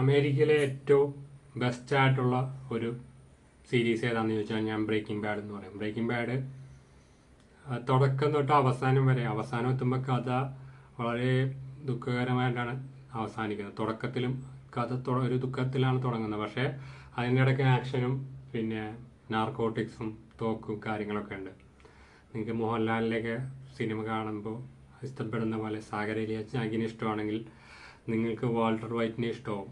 അമേരിക്കയിലെ ഏറ്റവും ബെസ്റ്റ് ആയിട്ടുള്ള ഒരു സീരീസ് ഏതാണെന്ന് ചോദിച്ചാൽ ഞാൻ ബ്രേക്കിംഗ് ബാഡ് എന്ന് പറയും. ബ്രേക്കിംഗ് ബാഡ് തുടക്കം തൊട്ട് അവസാനം വരെ അവസാനം എത്തുമ്പോൾ കഥ വളരെ ദുഃഖകരമായിട്ടാണ് അവസാനിക്കുന്നത്. തുടക്കത്തിലും കഥ ഒരു ദുഃഖത്തിലാണ് തുടങ്ങുന്നത്. പക്ഷേ അതിന്റെ ഇടയ്ക്ക് ആക്ഷനും പിന്നെ നാർക്കോട്ടിക്സും തോക്കും കാര്യങ്ങളൊക്കെ ഉണ്ട്. നിങ്ങൾക്ക് മോഹൻലാലിലേക്ക് സിനിമ കാണുമ്പോൾ ഇഷ്ടപ്പെടുന്ന പോലെ സാഗരയിലെ ചാങ്കിനെ ഇഷ്ടമാണെങ്കിൽ നിങ്ങൾക്ക് വാൾട്ടർ വൈറ്റിനെ ഇഷ്ടമാവും.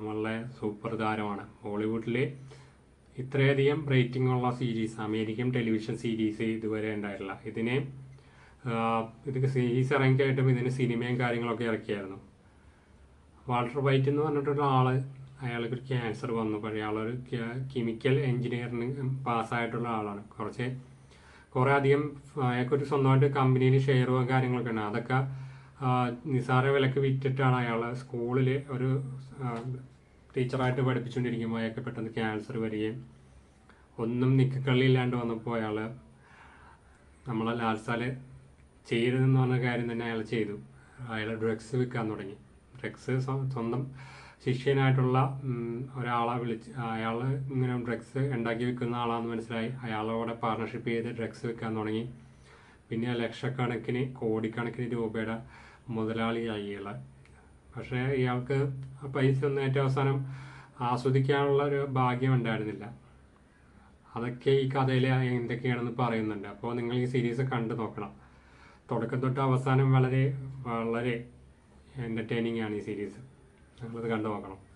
നമ്മളുടെ സൂപ്പർ താരമാണ് ഹോളിവുഡിലെ ഇത്രയധികം റേറ്റിംഗ് ഉള്ള സീരീസ് അമേരിക്കൻ ടെലിവിഷൻ സീരീസ് ഇതുവരെ ഉണ്ടായിട്ടില്ല. ഇതിനെ ഇത് സീരീസ് ഇറങ്ങിക്കായിട്ടും ഇതിന് സിനിമയും കാര്യങ്ങളൊക്കെ ഇറക്കിയായിരുന്നു. വാൾട്ടർ വൈറ്റ് എന്ന് പറഞ്ഞിട്ടുള്ള ആൾ അയാൾക്ക് ഒരു ക്യാൻസർ വന്നു. പക്ഷേ അയാളൊരു കെമിക്കൽ എഞ്ചിനീയറിംഗ് പാസ്സായിട്ടുള്ള ആളാണ്. കുറച്ച് കുറേ അധികം അയാൾക്കൊരു സ്വന്തമായിട്ട് കമ്പനിയിൽ ഷെയറും കാര്യങ്ങളൊക്കെ ഉണ്ട്. അതൊക്കെ ആ, നിസ്സാര വിലക്ക് വിറ്റിട്ടാണ് അയാൾ സ്കൂളിൽ ഒരു ടീച്ചറായിട്ട് പഠിപ്പിച്ചുകൊണ്ടിരിക്കുമ്പോൾ അയാൾക്ക് പെട്ടെന്ന് ക്യാൻസർ വരികയും ഒന്നും നിക്കക്കള്ളിയില്ലാണ്ട് വന്നപ്പോൾ അയാൾ നമ്മളെ ലാൽസാൽ ചെയ്യരുതെന്ന് പറഞ്ഞ കാര്യം തന്നെ അയാൾ ചെയ്തു. അയാൾ ഡ്രഗ്സ് വിൽക്കാൻ തുടങ്ങി. ഡ്രഗ്സ് സ്വന്തം ശിഷ്യനായിട്ടുള്ള ഒരാളെ വിളിച്ച് അയാൾ ഇങ്ങനെ ഡ്രഗ്സ് ഉണ്ടാക്കി വിൽക്കുന്ന ആളാണെന്ന് മനസ്സിലായി. അയാളോടെ പാർട്ണർഷിപ്പ് ചെയ്ത് ഡ്രഗ്സ് വിൽക്കാൻ തുടങ്ങി. പിന്നെ ലക്ഷക്കണക്കിന് കോടിക്കണക്കിന് രൂപയുടെ മുതലാളിയായി പക്ഷേ ഇയാൾക്ക് ആ പൈസ ഒന്നും ഏറ്റവും അവസാനം ആസ്വദിക്കാനുള്ള ഒരു ഭാഗ്യം ഉണ്ടായിരുന്നില്ല. അതൊക്കെ ഈ കഥയിൽ എന്തൊക്കെയാണെന്ന് പറയുന്നുണ്ട്. അപ്പോൾ നിങ്ങൾ ഈ സീരീസ് കണ്ടു നോക്കണം. തുടക്കം തൊട്ട് അവസാനം വളരെ വളരെ എന്റർടൈനിങ് ആണ് ഈ സീരീസ്. നിങ്ങളത് കണ്ടു നോക്കണം.